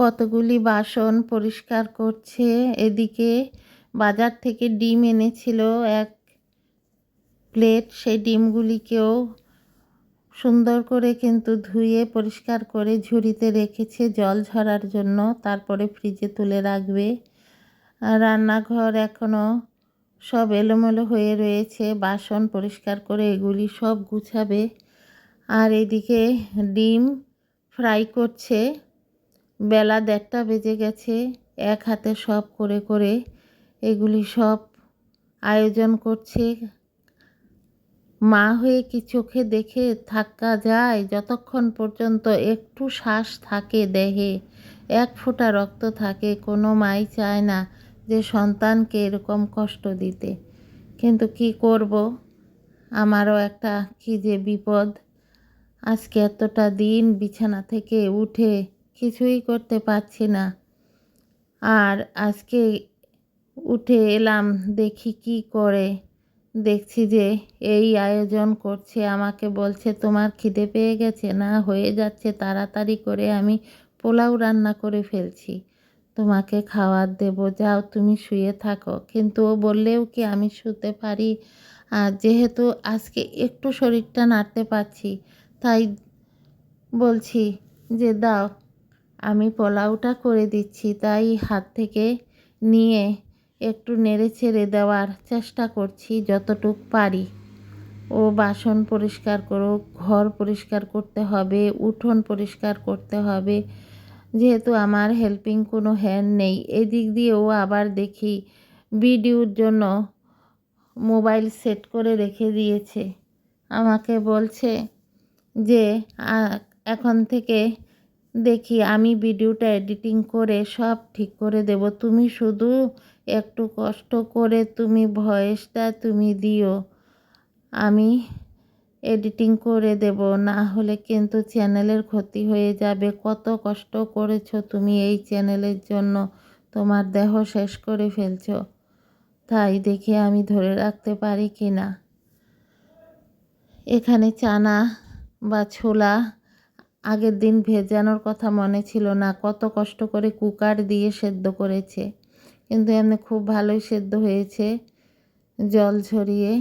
কতগুলি বাসন পরিষ্কার করছে। এদিকে বাজার থেকে ডিম এনেছিল এক প্লেট। সেই ডিমগুলিকেও সুন্দর করে কিন্তু ধুয়ে, পরিষ্কার করে ঝুড়িতে রেখেছে জল ঝরার জন্য। তারপরে ফ্রিজে তুলে রাখবে। রান্নাঘর এখনও সব এলোমেলো হয়ে রয়েছে। বাসন পরিষ্কার করে এগুলি সব গুছাবে। আর এদিকে ডিম ফ্রাই করছে। বেলা দেড়টা বেজে গেছে, এক হাতে সব করে করে এগুলি সব আয়োজন করছে। মা হয়ে কি চোখে দেখে থাকা যায়, যতক্ষণ পর্যন্ত একটু শ্বাস থাকে দেহে, এক ফোঁটা রক্ত থাকে, কোনো মাই চায় না যে সন্তানকে এরকম কষ্ট দিতে। কিন্তু কি করব? আমারও একটা কী যে বিপদ। আজকে এতটা দিন বিছানা থেকে উঠে কিছুই করতে পারছি না। আর আজকে উঠে এলাম, দেখি কি করে। দেখছি যে এই আয়োজন করছে, আমাকে বলছে, তোমার খিদে পেয়ে গেছে না? হয়ে যাচ্ছে, তাড়াতাড়ি করে আমি পোলাও রান্না করে ফেলছি। তোমাকে খাবার দেব, যাও তুমি শুয়ে থাকো। কিন্তু ও বললেও কি, আমি শুতে পারি। আর যেহেতু আজকে একটু শরীরটা নাড়তে পারছি, তাই বলছি যে, দাও। আমি পোলাওটা করে দিচ্ছি, তাই হাত থেকে নিয়ে একটু নেড়ে ছেড়ে দেওয়ার চেষ্টা করছি যতটুক পারি। ও বাসন পরিষ্কার করো ঘর পরিষ্কার করতে হবে, উঠোন পরিষ্কার করতে হবে। যেহেতু আমার হেল্পিং কোনো হ্যান্ড নেই, এদিক দিয়েও আবার দেখি ভিডিওর জন্য মোবাইল সেট করে রেখে দিয়েছে। আমাকে বলছে যে এখন থেকে দেখি আমি ভিডিওটা এডিটিং করে সব ঠিক করে দেব। তুমি শুধু একটু কষ্ট করে তুমি ভয়েসটা তুমি দিও। আমি এডিটিং করে দেব, না হলে কিন্তু চ্যানেলের ক্ষতি হয়ে যাবে। কত কষ্ট করেছ তুমি এই চ্যানেলের জন্য। তোমার দেহ শেষ করে ফেলছো। তাই দেখে আমি ধরে রাখতে পারি কি না এখানে চানা বা ছোলা আগের দিন ভেজানোর কথা মনে ছিল না। কত কষ্ট করে কুকার দিয়ে সেদ্ধ করেছে। কিন্তু এমনি খুব ভালোই সেদ্ধ হয়েছে, জল ঝরিয়ে।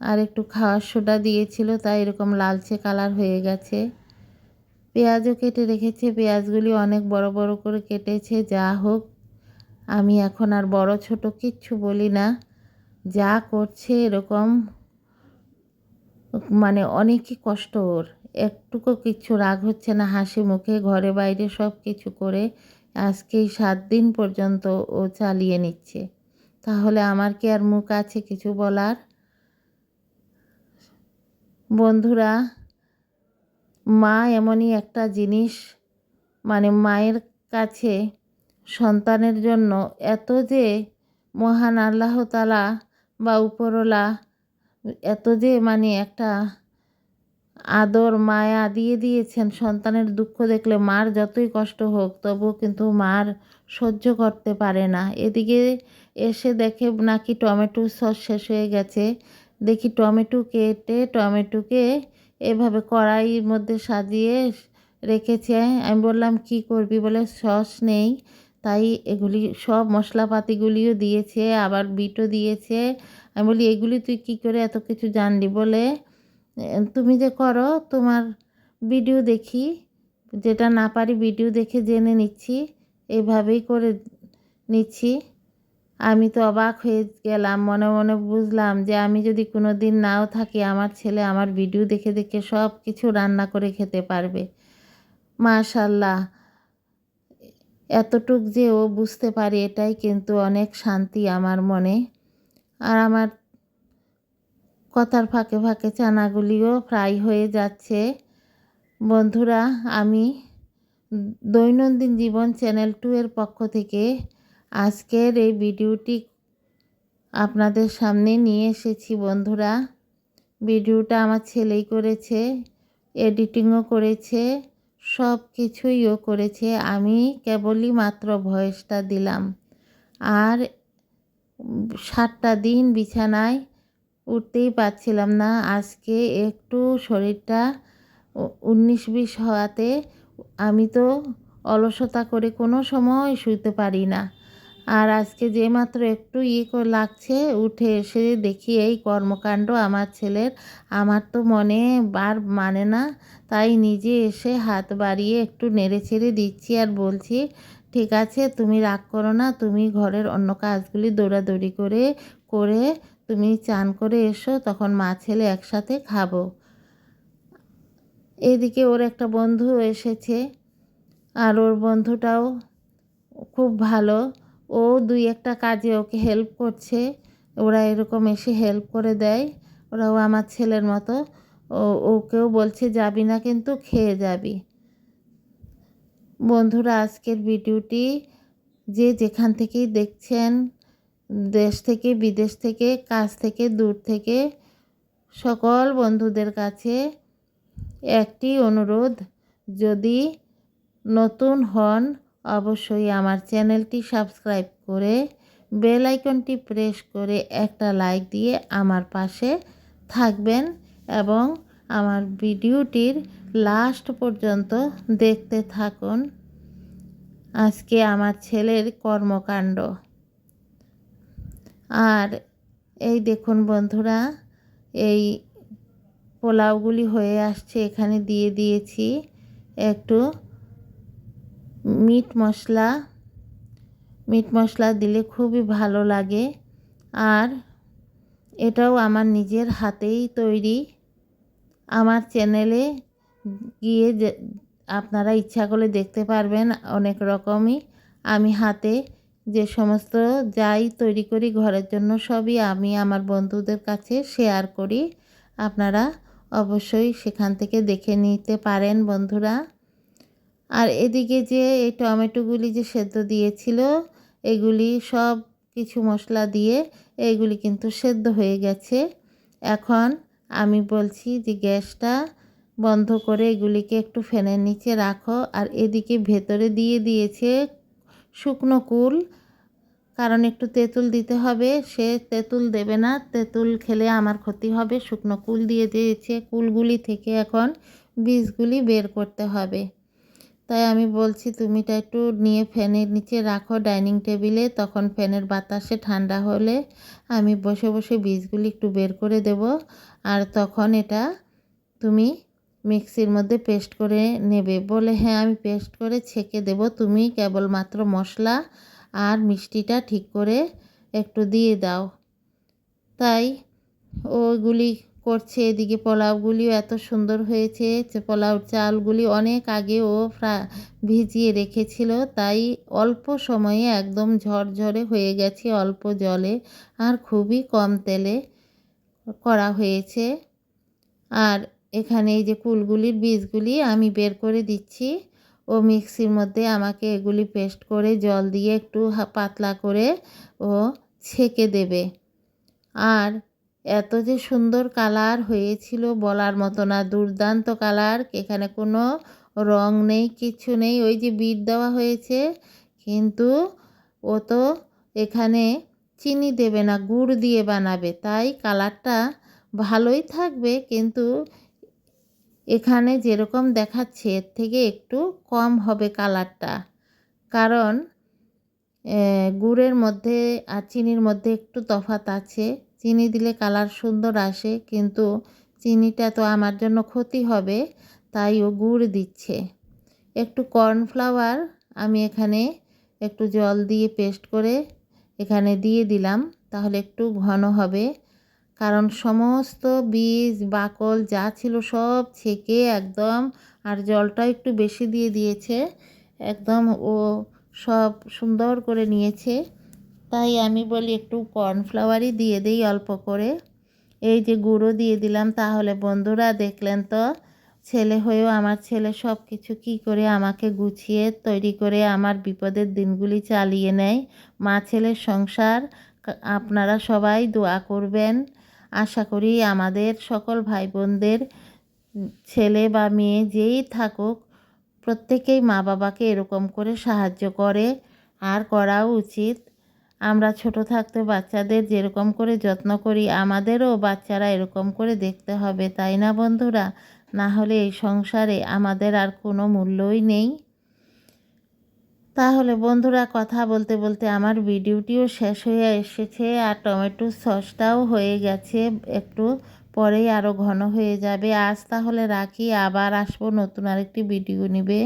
আর একটু খাওয়ার সোডা দিয়েছিল, তাই এরকম লালচে কালার হয়ে গেছে। পেঁয়াজও কেটে রেখেছে। পেঁয়াজগুলি অনেক বড় বড় করে কেটেছে। যা হোক, আমি এখন আর বড় ছোট কিচ্ছু বলি না। যা করছে এরকম মানে অনেকই কষ্ট ওর। একটুকু কিচ্ছু রাগ হচ্ছে না, হাসি মুখে ঘরে বাইরে সব কিছু করে আজকেই সাত দিন পর্যন্ত ও চালিয়ে নিচ্ছে। তাহলে আমার কি আর মুখ আছে কিছু বলার? বন্ধুরা, মা এমনই একটা জিনিস মানে মায়ের কাছে সন্তানের জন্য এত যে মহান আল্লাহ তালা বা উপরওয়ালা, এত যে মানে একটা আদর, মায়া দিয়ে দিয়েছেন। সন্তানের দুঃখ দেখলে মার যতই কষ্ট হোক, তবুও কিন্তু মার সহ্য করতে পারে না। এদিকে এসে দেখে নাকি টমেটো সস শেষ হয়ে গেছে। দেখি টমেটো কেটে, টমেটোকে এভাবে কড়াইয়ের মধ্যে সাজিয়ে রেখেছে। আমি বললাম, কি করবি? বলে, সস নেই। তাই এগুলি সব মশলাপাতিগুলিও দিয়েছে, আবার বিটও দিয়েছে। আমি বলি, এগুলি তুই কি করে এত কিছু জানলি? বলে তুমি যে করো, তোমার ভিডিও দেখি, যেটা না পারি ভিডিও দেখে জেনে নিচ্ছি, এভাবেই করে নিচ্ছি। আমি তো অবাক হয়ে গেলাম, মনে মনে বুঝলাম যে আমি যদি কোনো দিন নাও থাকি, আমার ছেলে আমার ভিডিও দেখে দেখে সব কিছু রান্না করে খেতে পারবে। মাশাল্লাহ, এতটুক যে ও বুঝতে পারে, এটাই কিন্তু অনেক শান্তি আমার মনে। আর আমার কথার ফাঁকে ফাঁকে চানাগুলিও ফ্রাই হয়ে যাচ্ছে। বন্ধুরা, আমি দৈনন্দিন জীবন চ্যানেল টু এর পক্ষ থেকে আজকের এই ভিডিওটি আপনাদের সামনে নিয়ে এসেছি বন্ধুরা। ভিডিওটা আমার ছেলেই করেছে, এডিটিংও করেছে, সব কিছুইও করেছে। আমি কেবলই মাত্র ভয়েসটা দিলাম। আর সাতটা দিন বিছানায় উঠতেই পারছিলাম না। আজকে একটু শরীরটা উনিশ বিশ হওয়াতে আমি তো অলসতা করে কোনো সময় শুইতে পারি না। আর আজকে যে মাত্র একটু ইয়ে লাগছে, উঠে এসে দেখি এই কর্মকাণ্ড আমার ছেলের। আমার তো মনে বার মানে না, তাই নিজে এসে হাত বাড়িয়ে একটু নেড়ে ছেড়ে দিচ্ছি আর বলছি, ঠিক আছে, তুমি রাগ করো না, তুমি ঘরের অন্য কাজগুলি দৌড়াদৌড়ি করে করে তুমি চান করে এসো, তখন মা ছেলে একসাথে খাব। এদিকে ওর একটা বন্ধু এসেছে, আর ওর বন্ধুটাও খুব ভালো। ও দুই একটা কাজে ওকে হেল্প করছে, ওরা এরকম এসে হেল্প করে দেয়, ওরাও আমার ছেলের মতো। ও, ওকেও বলছে, যাবি না কিন্তু খেয়ে যাবি। বন্ধুরা, আজকের ভিডিওটি যে যেখান থেকেই দেখছেন দেশ থেকে, বিদেশ থেকে, কাছ থেকে, দূর থেকে সকল বন্ধুদের কাছে একটি অনুরোধ। যদি নতুন হন, অবশ্যই আমার চ্যানেলটি সাবস্ক্রাইব করে বেল আইকনটি প্রেস করে একটা লাইক দিয়ে আমার পাশে থাকবেন এবং আমার ভিডিওটির লাস্ট পর্যন্ত দেখতে থাকুন। আজকে আমার ছেলের কর্মকাণ্ড। আর এই দেখুন বন্ধুরা, এই পোলাওগুলি হয়ে আসছে, এখানে দিয়ে দিয়েছি একটু মিট মশলা। মিট মশলা দিলে খুবই ভালো লাগে। আর এটাও আমার নিজের হাতেই তৈরি। আমার চ্যানেলে গিয়ে আপনারা ইচ্ছা করলে দেখতে পারবেন অনেক রকমই আমি হাতে যে সমস্ত যাই তৈরি করি ঘরের জন্য সবই আমি আমার বন্ধুদের কাছে শেয়ার করি। আপনারা অবশ্যই সেখান থেকে দেখে নিতে পারেন বন্ধুরা। আর এদিকে যে এই টমেটোগুলি যে সেদ্ধ দিয়েছিল, এগুলি সব কিছু মশলা দিয়ে এইগুলি কিন্তু সেদ্ধ হয়ে গেছে। এখন আমি বলছি যে গ্যাসটা বন্ধ করে এগুলিকে একটু ফ্যানের নিচে রাখো। আর এদিকে ভেতরে দিয়ে দিয়েছে শুকনো কুল, কারণ একটু তেঁতুল দিতে হবে। সে তেঁতুল দেবে না। তেঁতুল খেলে আমার ক্ষতি হবে। শুকনো কুল দিয়ে দিয়েছে। কুলগুলি থেকে এখন বীজগুলি বের করতে হবে। তাই আমি বলছি, তুমিটা একটু নিয়ে ফ্যানের নিচে রাখো ডাইনিং টেবিলে। তখন ফ্যানের বাতাসে ঠান্ডা হলে আমি বসে বসে বীজগুলি একটু বের করে দেব। আর তখন এটা তুমি মিক্সির মধ্যে পেস্ট করে নেবে। বলে হ্যাঁ আমি পেস্ট করে ছেঁকে দেব। তুমি কেবলমাত্র মশলা আর মিষ্টিটা ঠিক করে একটু দিয়ে দাও। তাই ওইগুলি করছে। এদিকে পোলাওগুলিও এত সুন্দর হয়েছে। পোলাও চালগুলি অনেক আগে ও ভিজিয়ে রেখেছিল। তাই অল্প সময়ে একদম ঝরঝরে হয়ে গেছে অল্প জলে। আর খুবই কম তেলে করা হয়েছে। আর এখানে এই যে কুলগুলির বীজগুলি আমি বের করে দিচ্ছি ও মিক্সির মধ্যে আমাকে এগুলি পেস্ট করে জল দিয়ে একটু পাতলা করে ও ছেঁকে দেবে। আর এত যে সুন্দর কালার হয়েছিল বলার মতো না, দুর্দান্ত কালার, এখানে কোনো রং নেই, কিছু নেই, ওই যে বিট দেওয়া হয়েছে, কিন্তু ও তো এখানে চিনি দেবে না, গুড় দিয়ে বানাবে, তাই কালারটা ভালোই থাকবে, কিন্তু এখানে যেরকম দেখাচ্ছে, এর থেকে একটু কম হবে কালারটা। কারণ গুড়ের মধ্যে আর চিনির মধ্যে একটু তফাত আছে। চিনি দিলে কালার সুন্দর আসে, কিন্তু চিনিটা তো আমার জন্য ক্ষতি হবে, তাই ও গুড় দিচ্ছে। একটু কর্নফ্লাওয়ার আমি এখানে একটু জল দিয়ে পেস্ট করে এখানে দিয়ে দিলাম, তাহলে একটু ঘন হবে। কারণ সমস্ত বীজ, বাকল যা ছিল সব ছেঁকে একদম, আর জলটা একটু বেশি দিয়ে দিয়েছে। একদম ও সব সুন্দর করে নিয়েছে। তাই আমি বলি একটু কর্নফ্লাওয়ারই দিয়ে দিই অল্প করে। এই যে গুঁড়ো দিয়ে দিলাম, তাহলে বন্ধুরা দেখলেন তো, ছেলে হয়েও আমার ছেলে সব কিছু কী করে আমাকে গুছিয়ে তৈরি করে আমার বিপদের দিনগুলি চালিয়ে নেয়। মা ছেলের সংসার আপনারা সবাই দোয়া করবেন। আশা করি আমাদের সকল ভাই বোনদের ছেলে বা মেয়ে যেই থাকুক, প্রত্যেকেই মা বাবাকে এরকম করে সাহায্য করে আর করাও উচিত। আমরা ছোট থাকতে বাচ্চাদের যেরকম করে যত্ন করি, আমাদেরও বাচ্চারা এরকম করে দেখতে হবে, তাই না বন্ধুরা? না হলে এই সংসারে আমাদের আর কোনো মূল্যই নেই। তাহলে বন্ধুরা কথা বলতে বলতে আমার ভিডিওটিও শেষ হয়ে এসেছে আর টমেটো সসটাও হয়ে গেছে। একটু পরেই আরও ঘন হয়ে যাবে। আজ তাহলে রাখি, আবার আসব নতুন আরেকটি ভিডিও নিবে।